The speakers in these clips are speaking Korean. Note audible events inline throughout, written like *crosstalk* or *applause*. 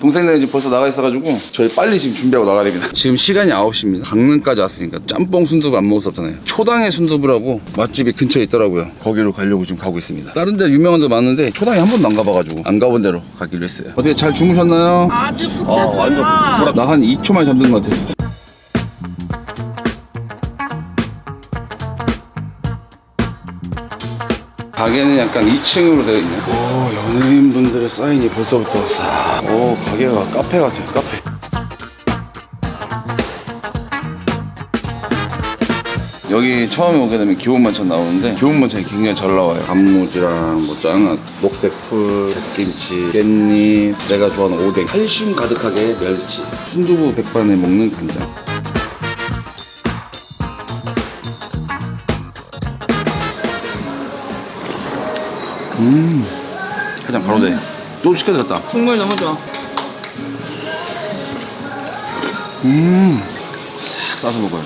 동생들은 지금 벌써 나가 있어가지고 저희 빨리 지금 준비하고 나가야 됩니다. 지금 시간이 9시입니다. 강릉까지 왔으니까 짬뽕 순두부 안 먹을 수 없잖아요. 초당의 순두부라고 맛집이 근처에 있더라고요. 거기로 가려고 지금 가고 있습니다. 다른 데 유명한 데 많은데 초당에 한 번도 안 가봐가지고 안 가본 데로 가기로 했어요. 어떻게 잘 주무셨나요? 아주 푹 잤어요. 나한 2초 만에 잠든 것 같아. 가게는 약간 2층으로 되어 있네요. 오, 연예인분들의 사인이 벌써부터 싹. 오, 가게가 카페 같아요, 카페. 여기 처음에 오게 되면 기본 반찬 나오는데 기본 반찬이 굉장히 잘 나와요 단무지랑 뭐 장아, 녹색 풀, 갓김치, 깻잎 내가 좋아하는 오뎅 칼슘 가득하게 멸치 순두부 백반에 먹는 간장 음 해장 바로 돼또 시켜야 되겠다 국물 너무 좋아. 음 싹 싸서 먹어요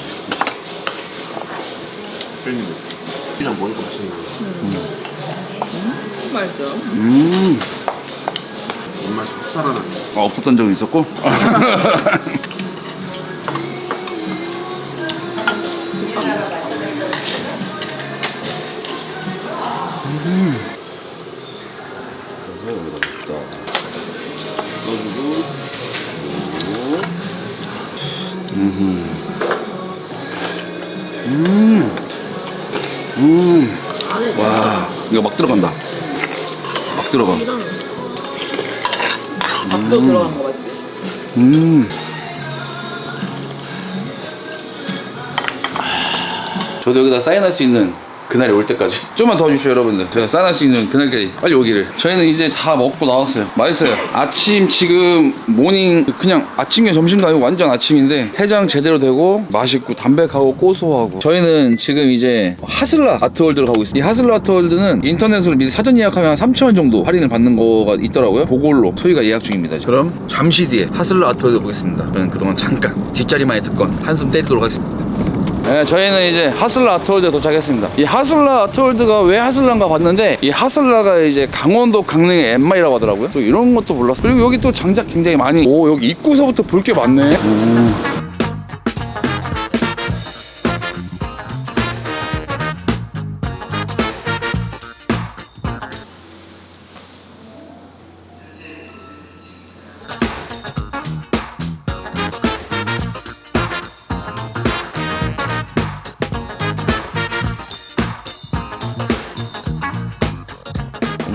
그냥 먹으니까 맛있네. 맛있어. 음 입맛이 확 살아나네. 아, 없었던 적이 있었고 *laughs* 여기다 넣읍시다. 넣어주고 그리고 음흠. 음. 음. 와, 이거 막 들어간다. 막 들어가. 밥도 들어간 거 맞지? 음. 저도 여기다 사인할 수 있는 그날이 올 때까지. 좀만 도와주시오 여러분들. 제가 사인할 수 있는 그날까지 빨리 오기를. 저희는 이제 다 먹고 나왔어요. 맛있어요. 아침 지금 모닝 그냥 아침이야 점심도 아니고 완전 아침인데 해장 제대로 되고 맛있고 담백하고 고소하고. 저희는 지금 이제 하슬라 아트월드로 가고 있어요. 이 하슬라 아트월드는 인터넷으로 미리 사전 예약하면 3,000원 정도 할인을 받는 거가 있더라고요. 그걸로 소희가 예약 중입니다 지금. 그럼 잠시 뒤에 하슬라 아트월드 보겠습니다. 저는 그동안 잠깐 뒷자리만의 특권 한숨 때리도록 하겠습니다 네, 저희는 이제 하슬라 아트월드에 도착했습니다. 이 하슬라 아트월드가 왜 하슬라인가 봤는데 이 하슬라가 이제 강원도 강릉의 엠마이라고 하더라고요. 또 이런 것도 몰랐어요. 그리고 여기 또 장작 굉장히 많이 오 여기 입구서부터 볼 게 많네.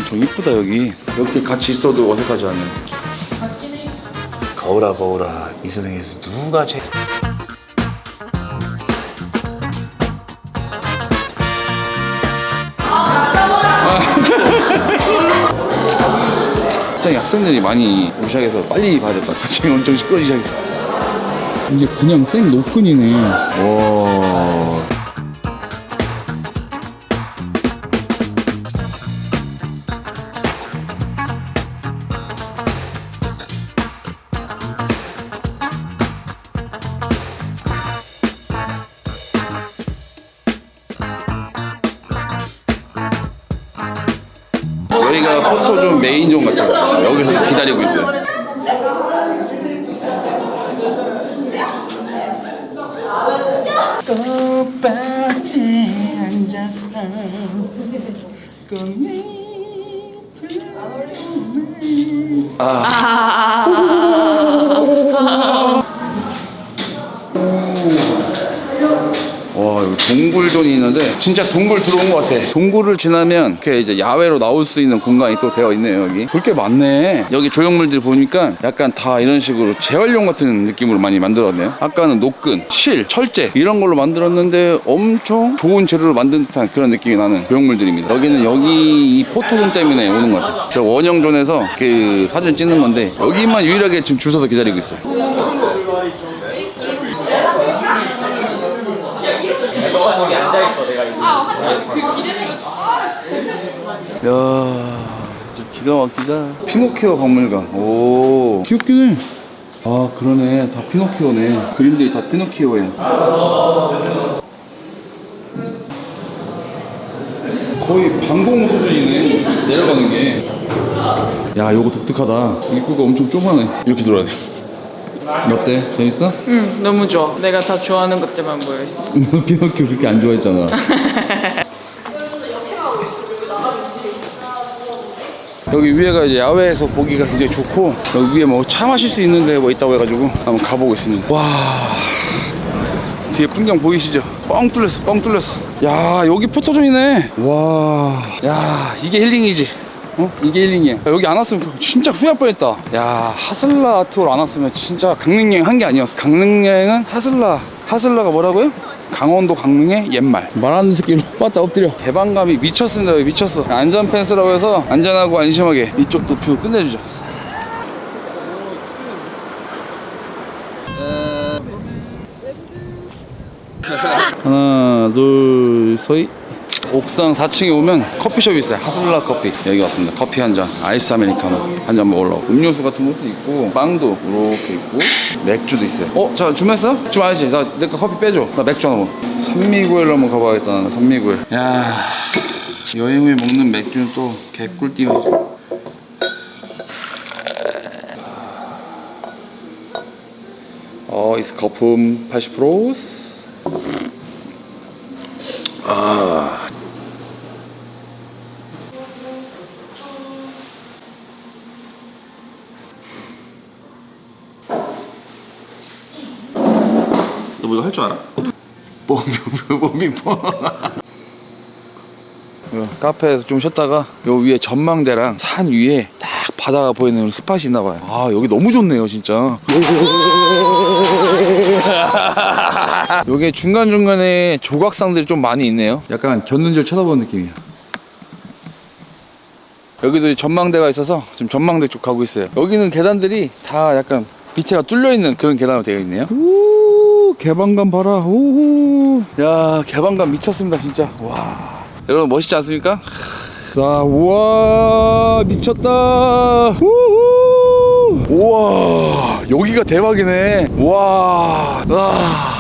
엄청 이쁘다 여기. 이렇게 같이 있어도 어색하지 않은. 거울아 거울아 이 세상에서 누가 제일 갑자기 학생들이 많이 오기 시작해서 빨리 봐야겠다. 갑자기 엄청 시끄러지기 시작했어. 이게 그냥 생 노끈이네. 와. 여기가 포토존 메인존 같아요. 여기서 기다리고 있어요. 꽃밭에 앉아서 와 여기 동굴존이 있는데 진짜 동굴 들어온 것 같아. 동굴을 지나면 이렇게 이제 야외로 나올 수 있는 공간이 또 되어 있네요 여기. 볼 게 많네. 여기 조형물들 보니까 약간 다 이런 식으로 재활용 같은 느낌으로 많이 만들었네요. 아까는 노끈, 실, 철제 이런 걸로 만들었는데 엄청 좋은 재료로 만든 듯한 그런 느낌이 나는 조형물들입니다. 여기는 여기 이 포토존 때문에 오는 것 같아요. 저 원형존에서 그 사진 찍는 건데 여기만 유일하게 지금 줄 서서 기다리고 있어요 진짜 기가 막히다. 피노키오 박물관. 오, 귀엽긴 해. 아, 그러네. 다 피노키오네. 그림들이 다 피노키오야. 거의 방공 수준이네. 내려가는 게. 야 요거 독특하다 입구가 엄청 좁아네 이렇게 들어야 돼 어때? 재밌어? 응, 너무 좋아. 내가 다 좋아하는 것들만 모여있어. *laughs* 피노키오 그렇게 안 좋아했잖아 *laughs* 여기 위에가 이제 야외에서 보기가 굉장히 좋고 여기 위에 뭐 차 마실 수 있는 데뭐 있다고 해가지고 한번 가보고 있습니다. 와 뒤에 풍경 보이시죠? 뻥 뚫렸어 뻥 뚫렸어. 야 여기 포토존이네. 와야 이게 힐링이지. 어? 이게 힐링이야. 여기 안 왔으면 진짜 후회할 뻔했다. 야 하슬라 아트홀 안 왔으면 진짜 강릉여행 한 게 아니었어. 강릉여행은 하슬라 하슬라가 뭐라고요? 강원도 강릉의 옛말. 말하는 새끼로 빠따 엎드려. 개방감이 미쳤습니다. 미쳤어? 안전 펜스라고 해서 안전하고 안심하게 이쪽도 뷰 끝내주자. 하나 둘 서이 옥상 4층에 오면 커피숍이 있어요 하슬라 커피 여기 왔습니다 커피 한 잔 아이스 아메리카노 한 잔 먹으려고 음료수 같은 것도 있고 빵도 이렇게 있고 맥주도 있어요 어? 자 주문했어? 주문 안 했지? 나내거 커피 빼줘 나 맥주 하나 먹어 산미구엘로 한번 가봐야겠다 나는 산미구엘 야 여행 후에 먹는 맥주는 또 개꿀띠이지 어, 이 거품 80%. 아. 너 뭐 이거 할 줄 알아? 뽀뽀뽀뽀 카페에서 좀 쉬었다가 요 위에 전망대랑 산 위에 딱 바다가 보이는 스팟이 있나 봐요. 아 여기 너무 좋네요 진짜. 요게 중간중간에 조각상들이 좀 많이 있네요. 약간 곁눈질 쳐다보는 느낌이야 여기도 전망대가 있어서 지금 전망대 쪽 가고 있어요. 여기는 계단들이 다 약간 밑에가 뚫려 있는 그런 계단으로 되어 있네요. 오 개방감 봐라. 오야 개방감 미쳤습니다 진짜. 와. 여러분 멋있지 않습니까? 자 우와. 미쳤다. 우후. 우와 여기가 대박이네. 와. 와.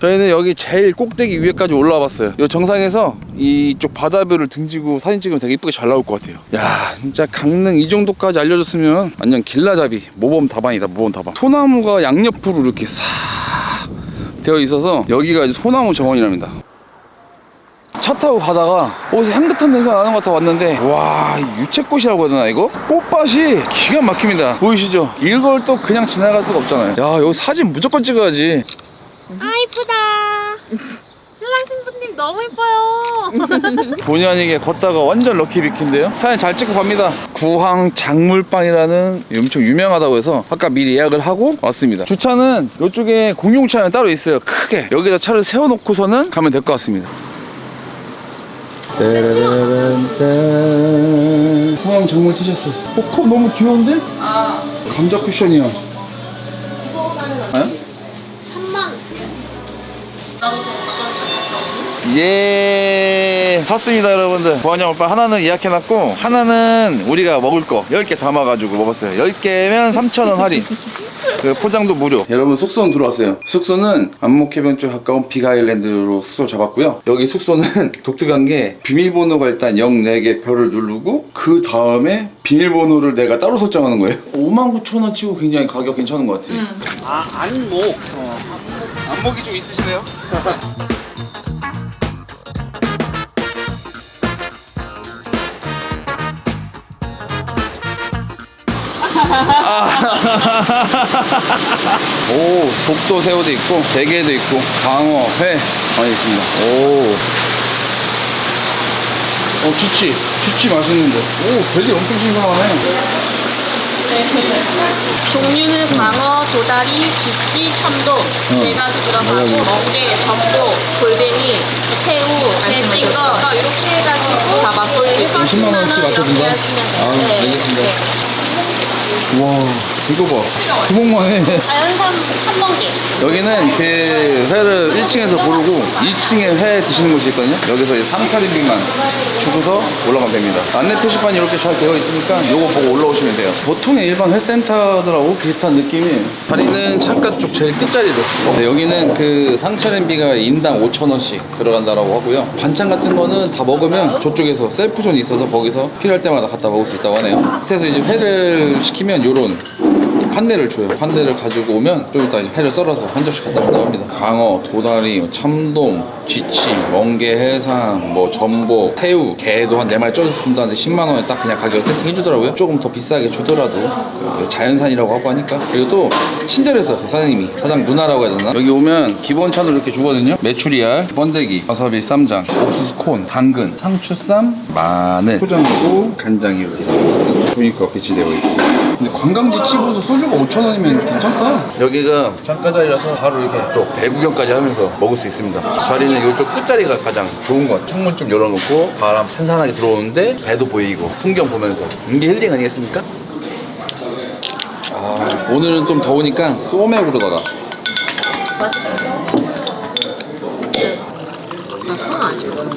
저희는 여기 제일 꼭대기 위에까지 올라와 봤어요. 이 정상에서 이쪽 바다뷰를 등지고 사진 찍으면 되게 이쁘게 잘 나올 것 같아요. 야, 진짜 강릉 이 정도까지 알려줬으면 완전 길라잡이 모범 다방이다, 모범 다방. 소나무가 양옆으로 이렇게 싹 되어 있어서 여기가 이제 소나무 정원이랍니다. 차 타고 가다가 어디서 향긋한 냄새가 나는 것 같아 왔는데 와 유채꽃이라고 해야 되나 이거? 꽃밭이 기가 막힙니다 보이시죠? 이걸 또 그냥 지나갈 수가 없잖아요 야 여기 사진 무조건 찍어야지 아 이쁘다. 신랑 신부님 너무 이뻐요. *laughs* 본의 아니게 걷다가 완전 럭키비키인데요 사진 잘 찍고 갑니다 구황 작물빵이라는 엄청 유명하다고 해서 아까 미리 예약을 하고 왔습니다 주차는 이쪽에 공용차는 따로 있어요 크게 여기다 차를 세워놓고서는 가면 될 것 같습니다. 구황 작물 티셔츠 어, 컵 너무 귀여운데? 아, 감자 쿠션이야 예. 샀습니다 여러분들. 부안양 오빠 하나는 예약해놨고 하나는 우리가 먹을 거 10개 담아가지고 먹었어요. 10개면 3,000원 할인. 그 포장도 무료. 여러분 숙소는 들어왔어요. 숙소는 안목해변 쪽 가까운 빅아일랜드로 숙소 잡았고요. 여기 숙소는 *laughs* 독특한 게 비밀번호가 일단 04개 별을 누르고 그 다음에 비밀번호를 내가 따로 설정하는 거예요. 59,000원 치고 굉장히 가격 괜찮은 것 같아요. 아 안목. 안목이 좀 있으시네요 *laughs* 오, 독도 새우도 있고, 대게도 있고, 광어, 회 많이 있습니다. 오. 어, 쥐치. 쥐치 맛있는데. 오, 돼지 엄청 신선하네. 종류는 광어, 도다리, 쥐치, 참돔 네 가지 들어가고 맞아요. 멍게, 전복, 골뱅이, 새우, 대찌꺼 이렇게 해가지고 다 맛볼 20만 원씩 맞춰준다? 이렇게 하시면 돼요. 아, 알겠습니다. 와, 이거 봐. 구멍만 해. 자연산 참멍게. 여기는 그 회를 1층에서 고르고 2층에 회 드시는 곳이 있거든요. 여기서 이제 상차림비만 주고서 올라가면 됩니다. 안내 표시판이 이렇게 잘 되어 있으니까 요거 보고 올라오시면 돼요. 보통의 일반 회센터들하고 비슷한 느낌이 자리는 창가 쪽 제일 끝자리로. 네, 여기는 그 상차 림비가 인당 5,000원씩 들어간다라고 하고요. 반찬 같은 거는 다 먹으면 저쪽에서 셀프존이 있어서 거기서 필요할 때마다 갖다 먹을 수 있다고 하네요. 그래서 이제 회를 시키면 요런 판넬을 줘요. 판넬을 가지고 오면 좀 이따 이제 회를 썰어서 한 접시 갖다 준다고 합니다. 광어, 도다리, 참돔, 쥐치, 멍게, 해삼, 뭐 전복, 새우, 게도 한 4마리 쪄서 준다는데 10만 원에 딱 그냥 가격 세팅해 주더라고요. 조금 더 비싸게 주더라도 자연산이라고 하고 하니까 그리고 또그 사장님이 사장 누나라고 해야 되나? 여기 오면 기본 차로 이렇게 주거든요. 메추리알, 번데기, 와사비, 쌈장, 옥수수 콘, 당근, 상추쌈, 마늘, 포장하고 간장이 이렇게 있어요. 보니까 배치되어 있고. 근데 관광지 치고서 소주가 5,000원이면 괜찮다. 여기가 창가자리라서 바로 이렇게 또 배구경까지 하면서 먹을 수 있습니다. 자리는 이쪽 끝자리가 가장 좋은 것 같아요. 창문 좀 열어놓고 바람 산산하게 들어오는데 배도 보이고 풍경 보면서 이게 힐링 아니겠습니까? 아, 오늘은 좀 더우니까 소맥으로다가 나손안 씻고.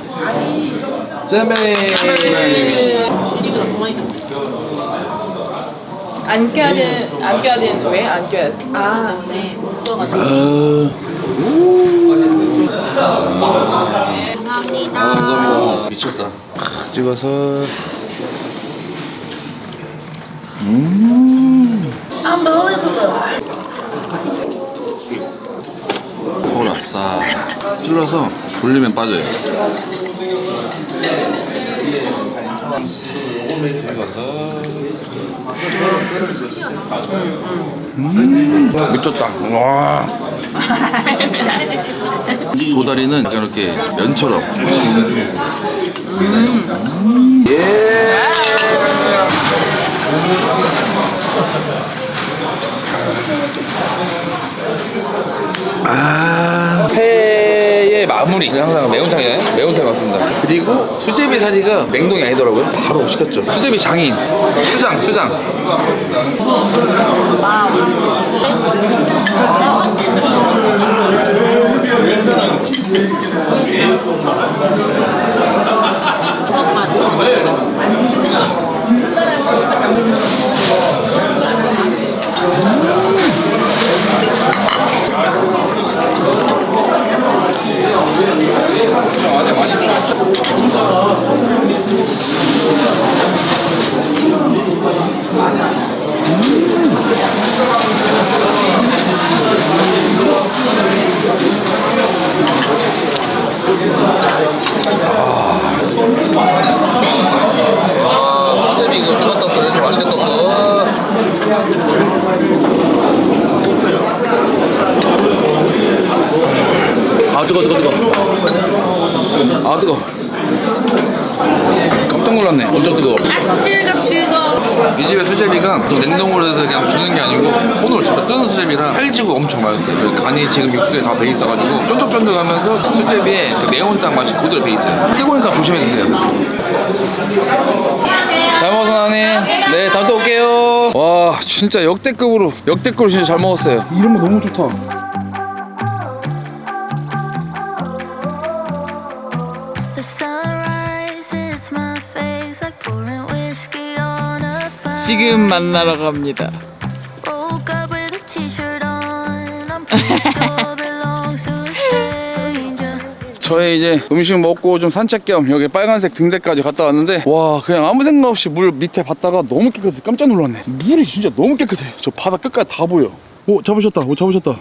잼베 줄이보다 더 많이 갔어. 안 껴야 되는 안 껴야 되는 왜 안 껴야 돼? 아, 네. 못 떠가지고. 감사합니다. 아, 감사합니다. 미쳤다. 아, 찍어서. 음. 소라 싹 찔러서 돌리면 빠져요. 찍어서. 음, 미쳤다. 와. 도다리는 약간 이렇게 면처럼. 음. 예. 아, 회의 마무리 항상 매운탕이에요. 매운탕 맞습니다. 그리고 수제비 사리가 냉동이 아니더라고요. 바로 시켰죠. 수제비 장인, 수장, 수장. 저 안에 많이 들어있죠. 아, 수제비 이거 누가 떴어? 이렇게 맛있게 떴어. 아 뜨거 뜨거 뜨거 아 뜨거 놀랐네. 엄청 뜨거 아, 뜨거, 뜨거. 이 집의 수제비가 또 냉동으로 해서 그냥 주는 게 아니고 손으로 직접 뜨는 수제비라 살찌고 엄청 맛있어요. 간이 지금 육수에 다 배 있어가지고 쫀득쫀득하면서 수제비의 그 매운탕 맛이 그대로 배 있어요. 뜨거우니까 조심해 드세요. 잘 먹었어 나님 네 다음 또 올게요. 와 진짜 역대급으로 역대급으로 진짜 잘 먹었어요. 이런 거 너무 좋다 지금 만나러 갑니다. 저희 이제 음식 먹고 좀 산책 겸 여기 빨간색 등대까지 갔다 왔는데 와 그냥 아무 생각 없이 물 밑에 봤다가 너무 깨끗해. 깜짝 놀랐네. 물이 진짜 너무 깨끗해요 저 바다 끝까지 다 보여. 오 잡으셨다. 오 잡으셨다.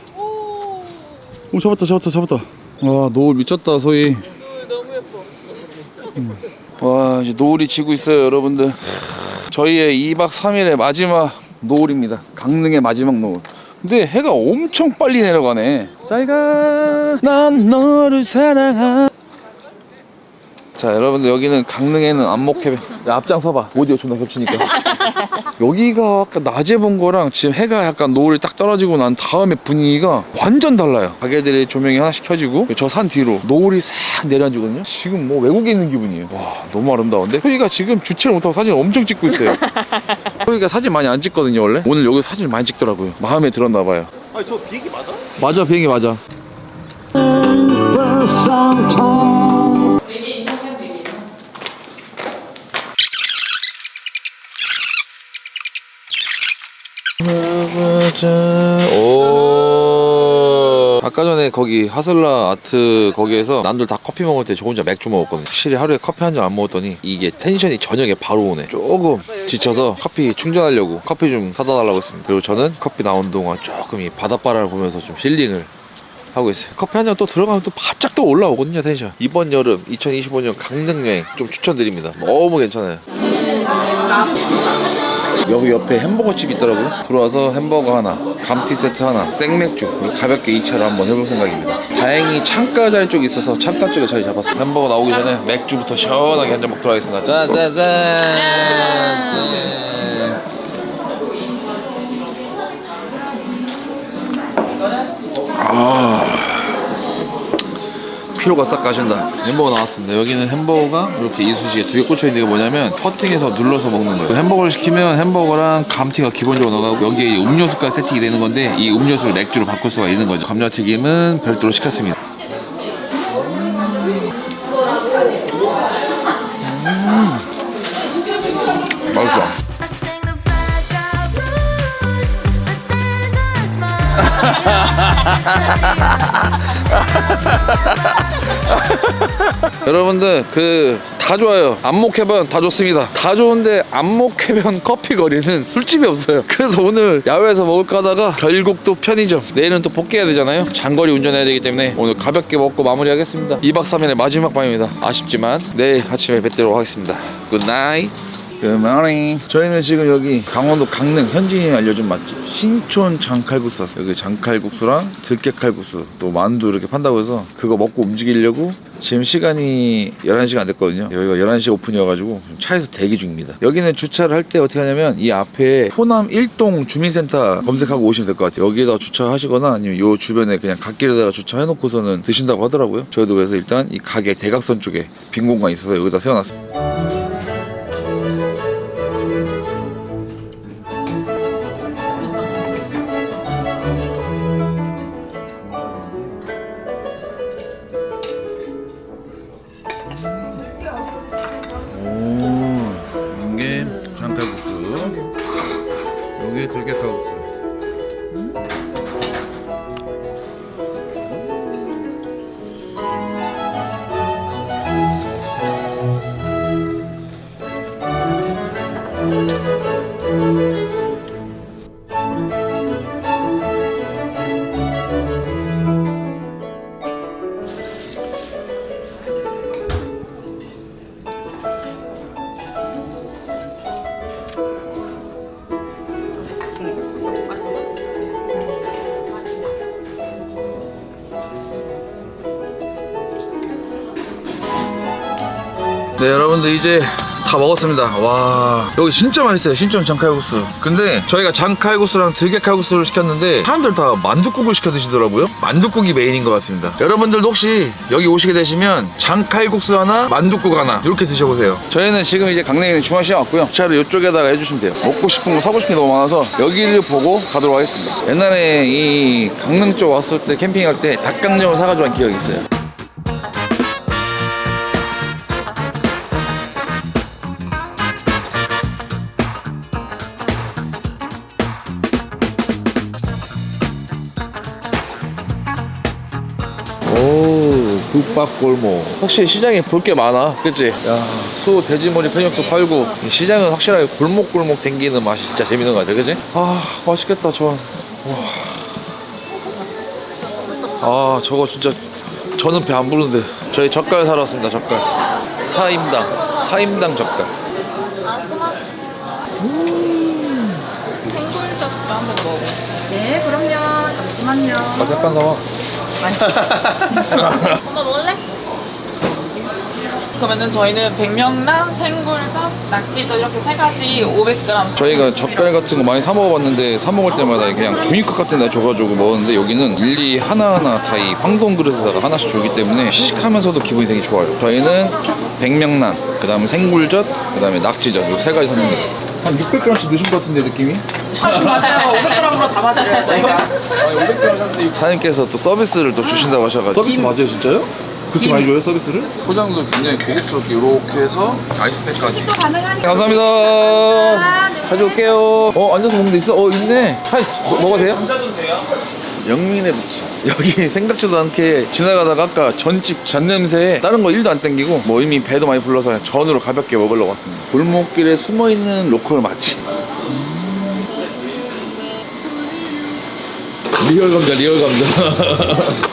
오 잡았다 잡았다 잡았다. 와 노을 미쳤다 소희. 너무 예뻐. 와 이제 노을이 지고 있어요 여러분들 저희의 2박 3일의 마지막 노을입니다. 강릉의 마지막 노을. 근데 해가 엄청 빨리 내려가네. 잘가. 난 너를 사랑하 자 여러분들 여기는 강릉에는 안목해변 야 앞장 서봐. 오디오 존나 겹치니까. *laughs* 여기가 아까 낮에 본 거랑 지금 해가 약간 노을이 딱 떨어지고 난 다음에 분위기가 완전 달라요. 가게들의 조명이 하나씩 켜지고 저 산 뒤로 노을이 싹 내려앉거든요. 지금 뭐 외국에 있는 기분이에요. 와 너무 아름다운데? 호이가 지금 주체를 못하고 사진 엄청 찍고 있어요. *laughs* 호이가 사진 많이 안 찍거든요 원래. 오늘 여기서 사진 많이 찍더라고요. 마음에 들었나 봐요. 아니 저 비행기 맞아? 맞아 비행기 맞아 오 아까 전에 거기 하슬라 아트 거기에서 남들 다 커피 먹을 때 저 혼자 맥주 먹었거든 확실히 하루에 커피 한 잔 안 먹었더니 이게 텐션이 저녁에 바로 오네 조금 지쳐서 커피 충전하려고 커피 좀 사다 달라고 했습니다 그리고 저는 커피 나온 동안 조금 이 바닷바람을 보면서 좀 힐링을 하고 있어요. 커피 한 잔 또 들어가면 또 바짝 또 올라오거든요, 텐션. 이번 여름 2025년 강릉 여행 좀 추천드립니다. 너무 괜찮아요. 여기 옆에 햄버거 집이 있더라고요. 들어와서 햄버거 하나, 감튀 세트 하나, 생맥주 가볍게 2차로 한번 해볼 생각입니다. 다행히 창가 자리 쪽이 있어서 창가 쪽에 자리 잡았어요. 햄버거 나오기 전에 맥주부터 시원하게 한 잔 먹도록 하겠습니다. 짠짠짠. 짠. 피로가 싹 가신다. 햄버거 나왔습니다. 여기는 햄버거가 이렇게 이쑤시개 두 개 꽂혀 있는 게 뭐냐면 커팅해서 눌러서 먹는 거예요. 햄버거를 시키면 햄버거랑 감튀가 기본적으로 나가고 여기에 음료수까지 세팅이 되는 건데 이 음료수를 맥주로 바꿀 수가 있는 거죠. 감자튀김은 별도로 시켰습니다. 음. 맛있다. *laughs* Smile. *laughs* 여러분들 그 다 좋아요. 안목해변 다 좋습니다. 다 좋은데 안목해변 *laughs* 커피 거리는 술집이 없어요. 그래서 오늘 야외에서 먹을까 하다가 결국 또 편의점 내일은 또 복귀해야 되잖아요. 장거리 운전해야 되기 때문에 오늘 가볍게 먹고 마무리하겠습니다. 2박 3일의 마지막 밤입니다. 아쉽지만 내일 아침에 뵙도록 하겠습니다. 굿나잇 Good morning. 저희는 지금 여기 강원도 강릉 현진이 알려준 맛집 신촌 장칼국수 왔어요. 여기 장칼국수랑 들깨칼국수 또 만두 이렇게 판다고 해서 그거 먹고 움직이려고 지금 시간이 11시가 안 됐거든요. 여기가 11시 오픈이어가지고 차에서 대기 중입니다. 여기는 주차를 할 때 어떻게 하냐면 이 앞에 호남 1동 주민센터 검색하고 오시면 될 것 같아요. 여기에다 주차하시거나 아니면 요 주변에 그냥 갓길에다가 주차해놓고서는 드신다고 하더라고요. 저희도 그래서 일단 이 가게 대각선 쪽에 빈 공간이 있어서 여기다 세워놨습니다. 여 이제 다 먹었습니다. 와 여기 진짜 맛있어요. 신촌 장칼국수. 근데 저희가 장칼국수랑 들깨칼국수를 시켰는데 사람들 다 만둣국을 시켜 드시더라고요. 만둣국이 메인인 것 같습니다. 여러분들도 혹시 여기 오시게 되시면 장칼국수 하나 만둣국 하나 이렇게 드셔보세요. 저희는 지금 이제 강릉에 있는 중화시장 왔고요. 차를 이쪽에다가 해주시면 돼요. 먹고 싶은 거 사고 싶은 게 너무 많아서 여기를 보고 가도록 하겠습니다. 옛날에 이 강릉 쪽 왔을 때 캠핑할 때 닭강정을 사가지고 간 기억이 있어요 국밥 골목. 확실히 시장에 볼 게 많아. 그치? 야 소 돼지머리 편육도 팔고. 이 시장은 확실하게 골목골목 댕기는 맛이 진짜 재밌는 것 같아. 그치? 아 맛있겠다 저아 저거 진짜 저는 배 안 부르는데. 저희 젓갈 사러 왔습니다 젓갈. 4인당. 4인당 젓갈. 네, 그럼요. 잠시만요. 아 잠깐 나와 *laughs* 엄마 먹을래? 그러면은 저희는 백명란, 생굴젓, 낙지젓 이렇게 세 가지 500g. 저희가 젓갈 같은 거 많이 사 먹어봤는데 사 먹을 때마다 그냥 종이컵 같은 데 줘가지고 먹었는데 여기는 일일이 하나하나 다 이 황동 그릇에다가 하나씩 주기 때문에 시식하면서도 기분이 되게 좋아요. 저희는 백명란, 그 다음에 생굴젓, 그 다음에 낙지젓 이세 가지 샀습니다. 한 600g씩 드신 것 같은데 느낌이? 맞아요. 500g으로 담아드려요, 저희가. 사장님께서 또 서비스를 또 주신다고 하셔가지고. 서비스 맞아요 진짜요? 그렇게 많이 줘요 서비스를? 포장도 굉장히 고급스럽게 이렇게 해서 아이스팩까지. 감사합니다. 가져올게요. 어 앉아서 먹는 데 있어? 어 있네. 하이 뭐, 먹어도 돼요? 앉아도 돼요? 영민의 부치 여기 *laughs* 생각지도 않게 지나가다가 아까 전집 전 냄새에 다른 거 1도 안 땡기고 뭐 이미 배도 많이 불러서 그냥 전으로 가볍게 먹으려고 왔습니다. 골목길에 숨어있는 로컬 맛집 리얼 감자 리얼 감자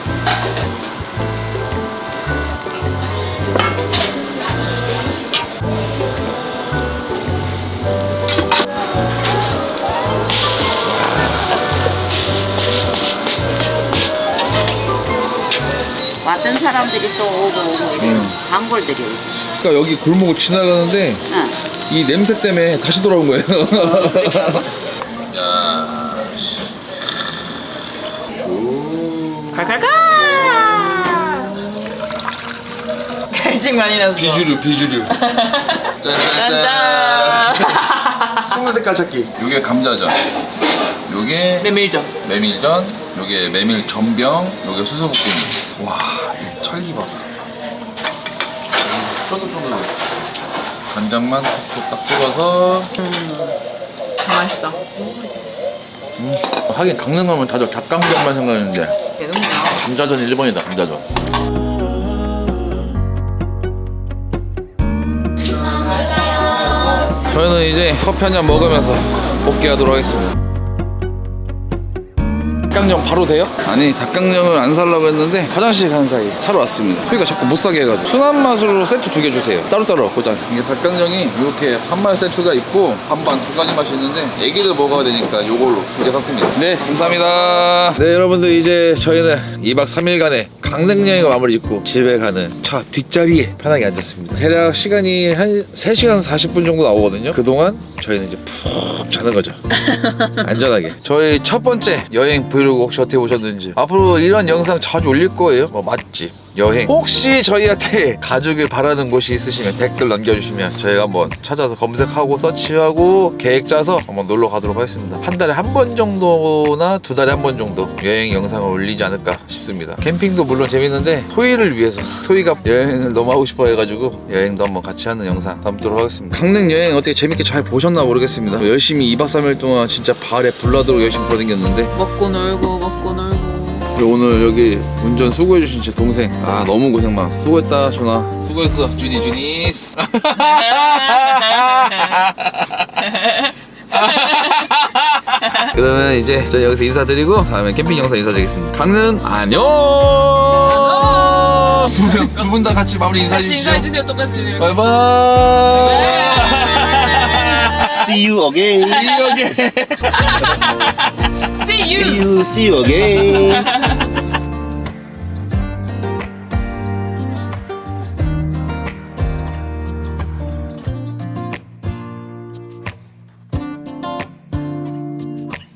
왔던 사람들이 또 오고 오고 이래 음. 단골들이 오지. 그러니까 여기 골목을 지나가는데 응. 이 냄새 때문에 다시 돌아온 거예요. 갈증 많이 났어. 비주류 비주류. 짠짠! 숨은 색깔 찾기. 요게 감자전. 요게 메밀젓. 메밀전. 요게 메밀 전병. 요게 수수부끼. 와, 이 찰기 봐. 쫀득쫀득해. 간장만 톡톡 딱 찍어서. 맛있다. 하긴 강릉 가면 다들 닭강정만 생각하는데 개는구나. 감자전 일본이다 감자전. 저희는 이제 커피 한 잔 먹으면서 복귀하도록 하겠습니다. 닭강정 바로 돼요? 아니 닭강정을 안 살라고 했는데 화장실 가는 사이 사러 왔습니다. 소희가 자꾸 못 사게 해가지고 순한 맛으로 세트 두 개 주세요. 따로따로 고장. 이게 닭강정이 이렇게 한말 세트가 있고 반반 두 가지 맛이 있는데 애기들 먹어야 되니까 이걸로 두 개 샀습니다. 네 감사합니다. 네 여러분들 이제 저희는 2박 3일간의 강릉 여행을 마무리 짓고 집에 가는 차 뒷자리에 편하게 앉았습니다. 대략 시간이 한 3시간 40분 정도 나오거든요. 그동안 저희는 이제 푹 자는 거죠. *laughs* 안전하게. 저희 첫 번째 여행 브이로그 혹시 어떻게 보셨는지 앞으로 이런 영상 자주 올릴 거예요. 뭐 맛집, 여행. 혹시 저희한테 *laughs* 가족을 바라는 곳이 있으시면 댓글 남겨주시면 저희가 한번 찾아서 검색하고 서치하고 계획 짜서 한번 놀러 가도록 하겠습니다. 한 달에 한 번 정도나 두 달에 한 번 정도 여행 영상을 올리지 않을까 싶습니다. 캠핑도 물론 재밌는데 소희를 위해서 *laughs* 소희가 여행을 너무 하고 싶어 해가지고 여행도 한번 같이 하는 영상 담도록 하겠습니다. 강릉 여행 어떻게 재밌게 잘 보셨나 모르겠습니다. 열심히 2박 3일 동안 진짜 발에 불나도록 열심히 돌아다녔는데 먹고 놀고 먹고 놀고. 오늘 여기 운전 수고해주신 제 동생. 아 너무 고생 많아 수고했다 준아. 수고했어 준이 준이스 *laughs* 그러면 이제 저희 여기서 인사드리고 다음에 캠핑 영상 인사드리겠습니다. 강릉 안녕! 두분 다 같이 마무리 인사해 같이 주시죠. 인사해주세요, 똑같이. 바이바이! See you again. See you! *laughs* See you, see you again.